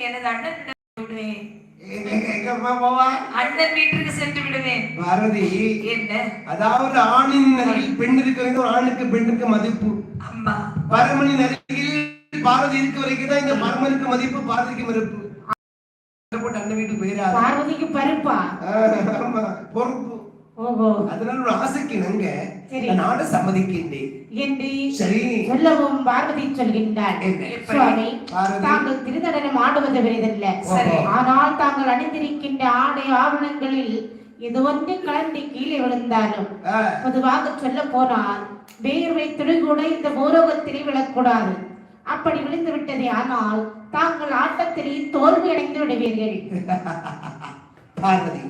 எனது அண்ணன் விடுவேன். வீட்டுக்கு சென்று விடுவேன். பாரதி என்ன? அதாவது ஆணின் அருகில் பெண் இருக்க வேண்டும் ஆணுக்கு பெண்ணுக்கு மதிப்பு. அம்மா. பரமனின் அருகில் பாரதி இருக்க வரைக்கும் தான் இந்த பரமனுக்கு மதிப்பு பாரதிக்கு போட்டு அண்ணன் வீட்டுக்கு போயிடாது. பார்வதிக்கு பருப்பா? பொறுப்பு. அதனால ஆசைக்கு நங்க. நானும் சம்மதிக்கின்றேன். சொல்லவும் பார்வதி சொல்கின்றார். தாங்கள் திருநடனம் ஆடுவது பெரிதல்ல. ஆனால் தாங்கள் அணிந்திருக்கின்ற ஆடை ஆவணங்களில் இது ஒன்று கலந்து கீழே விழுந்தாலும் பொதுவாக சொல்ல போனால் வேர்வை துளி கூட இந்த பூரோகத்திலே விழக்கூடாது. அப்படி விழுந்து விட்டதே ஆனால் தாங்கள் ஆட்டத்திலே தோல்வி அடைந்து விடுவீர்கள். பார்வதி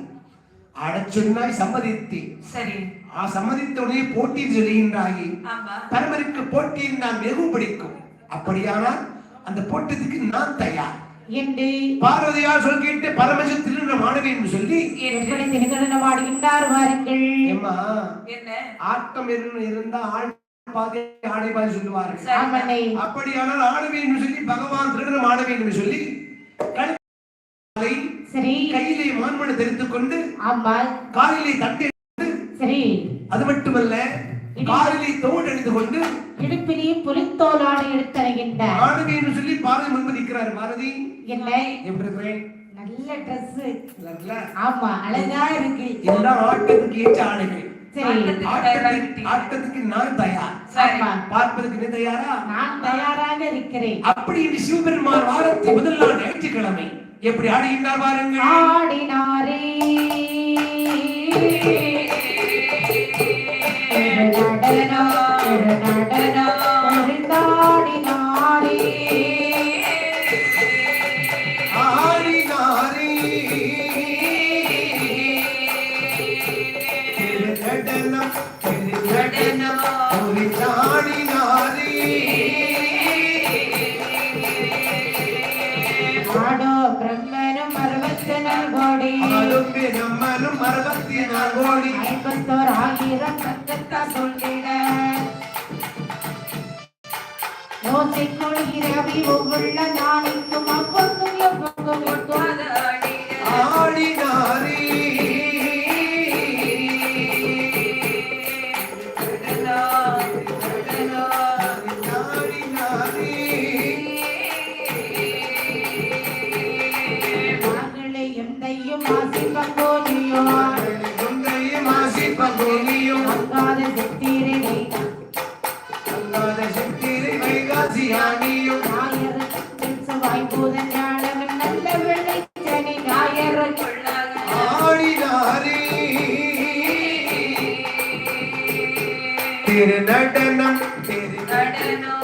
ஆடச் சொன்னாய் சம்மதித்தேன் சரி. ஆ சம்மதித்த உடனே போட்டியில் சொல்கின்றாயே ஆமா. பரமருக்கு போட்டியில் நான் மிகவும் பிடிக்கும். அப்படியானால் அந்த போட்டத்துக்கு நான் தயார். என்று. பார்வதியார் சொல் கேட்டு பரமேஸ்வரன் திருநம் ஆடுவேன் என்று சொல்லி. எப்படி திருநடனம் ஆடுகின்றார் வாருங்கள். என்ன? ஆட்டம் இருந்து- இருந்தா ஆள் பாதி ஆடை பாதி சொல்லுவார்கள். அப்படியானால் ஆடுவேன் என்று சொல்லி பகவான் திருநம் ஆடுவேன் என்று சொல்லி சரி. கையிலே மான்மனை தெரித்துக் கொண்டு ஆமா. காலிலே தட்டை சரி. அது மட்டுமல்ல காலிலே தோடு அணிந்து கொண்டு இடுப்பிலே புலித்தோலாடு எடுத்தருகின்றார் ஆடுவேன் என்று சொல்லி பாரதி முன்பு நிற்கிறார் பாரதி. என்ன? எப்படி இருக்கிறேன்? நல்ல ட்ரெஸ் நல்லா. ஆமா அழகா இருக்கு. எல்லாம் ஆட்டத்துக்கு ஏற்ற ஆடைகள். சரி. ஆட்டத்துக்கு நான் தயார். பார்ப்பதற்கு நீ தயாரா? நான் தயாராக இருக்கிறேன். அப்படி இந்த சிவபெருமான் வாரத்தை முதல் நாள் ஞாயிற்றுக்கிழமை எப்படி ஆடுகின்றார் பாருங்கள். ஆடினாரே. ஒரு நடனம், நல்கோடி ஆளும்பி நம்மனும் அறுபத்தி நாலு கோடி. ஐம்பத்தோர் ஆயிரம் சத்தத்தா சொல்லிட. ஒவ்வொள்ள நாளைக்கும் அவ்வொன்றும் எப்பொங்கும் ஞாயிறு செவ்வாய் பூதன் ஞாழவன் நல்ல வெள்ளை சனி ஞாயிறு ஆடினாரே திருநடனம் திருநடனம்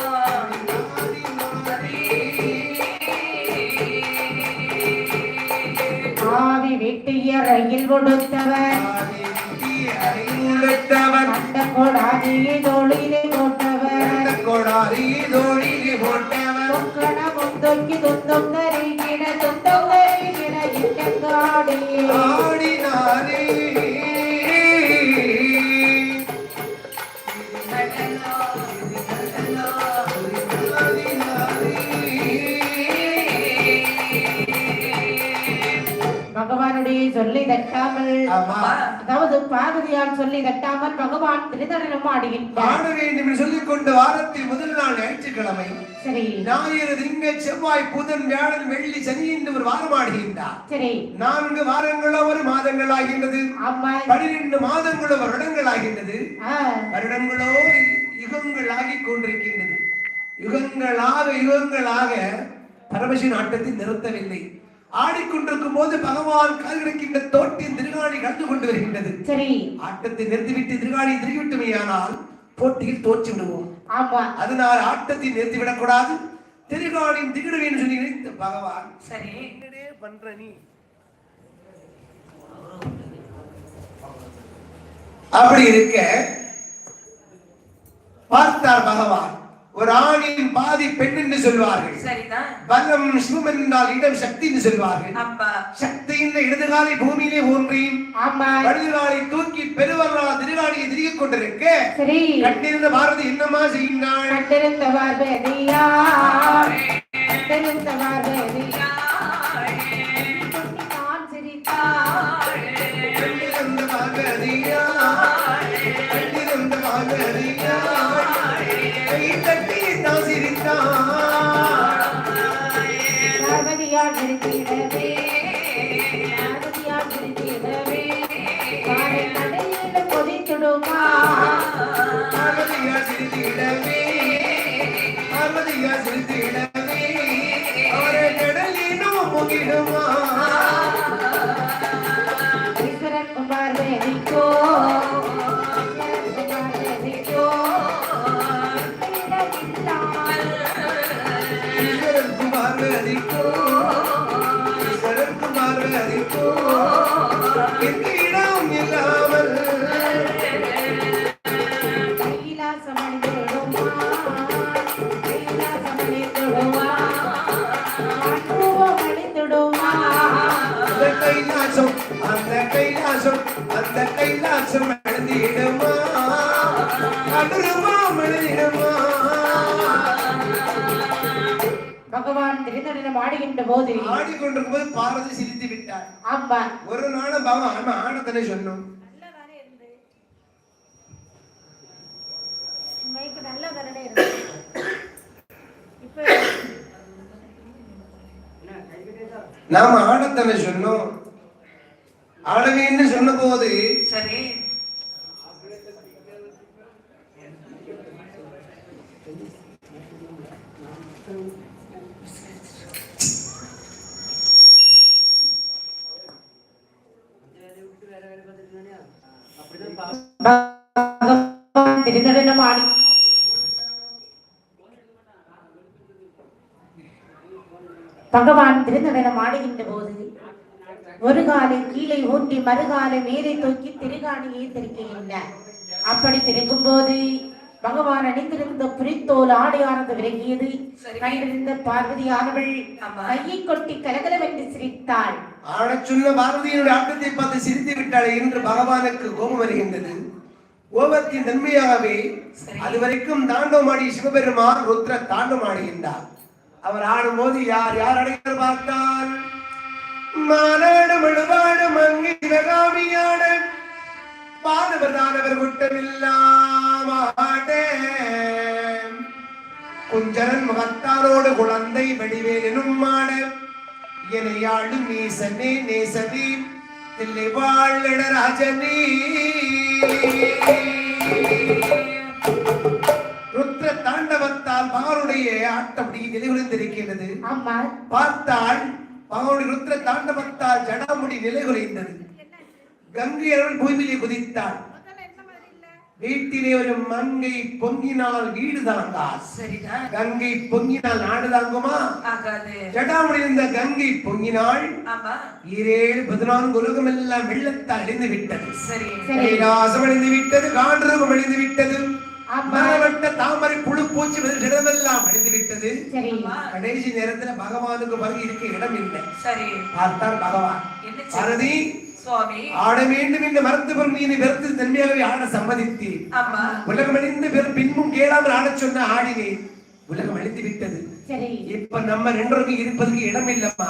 ஆவி வெட்டிய ரயில் கொடுத்தவர். உள்ளத்தவன் அந்த கொடாதியை தோளிலே போட்டவர் கொடாரி தோழிலே போட்டவன் தொக்கண முந்தொக்கி துந்தம் தருகின துந்தம் தருகின அதாவது பார்வதியால் சொல்லி தட்டாமல் பகவான் திருநடனம் ஆடுகின்றார். என்று சொல்லிக் கொண்டு வாரத்தில் முதல் நாள் ஞாயிற்றுக்கிழமை சரி. ஞாயிறு திங்க செவ்வாய் புதன் வியாழன் வெள்ளி சனி என்று ஒரு வாரம் ஆடுகின்றார். சரி. நான்கு வாரங்களோ ஒரு மாதங்கள் ஆகின்றது பனிரெண்டு மாதங்களோ வருடங்கள் ஆகின்றது வருடங்களோ யுகங்கள் ஆகிக் கொண்டிருக்கின்றது. யுகங்களாக யுகங்களாக பரமசிவன் ஆட்டத்தை நிறுத்தவில்லை. ஆடிக்கொண்டிருக்கும் போது பகவான் கால் கிடக்கின்ற தோட்டின் திருகாணி கலந்து கொண்டு வருகின்றது. சரி. ஆட்டத்தை நிறுத்திவிட்டு திருகாணி திருவிட்டுமையானால் போட்டியில் தோற்று விடுவோம். ஆமா. அதனால் ஆட்டத்தை நிறுத்திவிடக் கூடாது திருகாணியும் திகழுவேன் சொல்லி நினைத்த பகவான் சரி. என்னடே பண்ற நீ? அப்படி இருக்க பார்த்தார் பகவான். ஒரு ஆணின் பாதி பெண் என்று சொல்வார்கள். சரிதான். பலம் சிவம் என்றால் இடம் சக்தி என்று சொல்வார்கள். சக்தி இந்த இடதுகாலை பூமியிலே ஊன்றி ஆமா. வலதுகாலை தூக்கி பெருவர்களால் திருகாணியை திரிகிக் கொண்டிருக்க. கண்டிருந்த பாரதி என்னமா செய்கின்றாள்? கண்டிருந்த பார்வதியா கண்டிருந்த பார்வதியா பார்வதியா கைலாசம் அந்த கைலாசம் அந்த கைலாசம் எழுதிடுமா? அடுமா எழுதிடுமா பகவான் திருநடனம் ஆடுகின்ற போது ஆடிக்கொண்டிருக்கும் போது பார்வதி சிரித்து விட்டார். ஆமா ஒரு நாளும் பகவான் நம்ம ஆனத்தனை சொன்னோம் மைக்கு நல்ல கரடே இருக்கு இப்ப நாம ஆடத்தனை சொன்னோம் ஆடவேன்னு சொன்ன போது சரி பகவான் திருநடனம் பகவான் திருநடனம் ஆடுகின்ற போது ஒரு காலை கீழே ஊட்டி மறுகாலை மேலே தூக்கி திருகாணியை திருக்கின்றார் அப்படி திருக்கும் போது பகவான் அணிந்திருந்த புரித்தோல் ஆடையானது விலகியது சரி. கண்டிருந்த பார்வதியானவள். கையை கொட்டி கலகலவென்று சிரித்தாள் ஆடச் சொன்ன பார்வதியினுடைய ஆட்டத்தை பார்த்து சிரித்து விட்டாளே என்று பகவானுக்கு கோபம் வருகின்றது கோபத்தின் தன்மையாகவே சரி. அதுவரைக்கும் தாண்டவமாடி சிவபெருமான் ருத்ர தாண்டவமாடுகின்றார் அவர் ஆடும்போது யார் யார் அடையார் பார்த்தால்? மாநாடு மழுவாடு மங்கி சிவகாமியான பாதவர் தானவர் குஞ்சரன் முகத்தாரோடு குழந்தை வடிவேலெனும் மாட எனையாளும் நேசனே நேசனே. தில்லை வாழிட ராஜனே தாண்டவத்தால் மகனுடைய ஆட்டப்படி நிலைகுலைந்திருக்கிறது ஆமா. பார்த்தால் மகனுடைய ருத்ர தாண்டவத்தால் ஜடாமுடி நிலைகுலைந்தது. கங்கை அவள் பூமியிலே குதித்தாள் வீட்டிலே ஒரு மங்கை பொங்கினால் வீடு தாங்கா சரிதான் கங்கை பொங்கினால் நாடு தாங்குமா? ஜடாமுடி இருந்த கங்கை பொங்கினாள் ஆமா. ஈரேழு பதினான்கு உலகம் எல்லாம் வெள்ளத்தால் அழிந்து விட்டது. கைலாசம் அழிந்து விட்டது காண்டரூபம் அழிந்து விட்டது. மரவட்ட தாமரை புழு பூச்சி இடமெல்லாம் அழிந்து விட்டது சரி. கடைசி நேரத்துல பகவானுக்கு பிறகு இருக்க இடம் இல்லை. சரி. பார்த்தார் பகவான். பாரதி சுவாமி. ஆட வேண்டும் என்று மறந்து பொருள் நீ வெறுத்து தன்மையாகவே ஆட சம்மதித்தேன். ஆமா. உலகம் அழிந்து பெரும் பின்பும் கேளாமல் ஆடச் சொன்ன ஆடினேன். உலகம் அழிந்து விட்டது சரி. இப்ப நம்ம ரெண்டோருக்கும் இருப்பதற்கு இடம் இல்லம்மா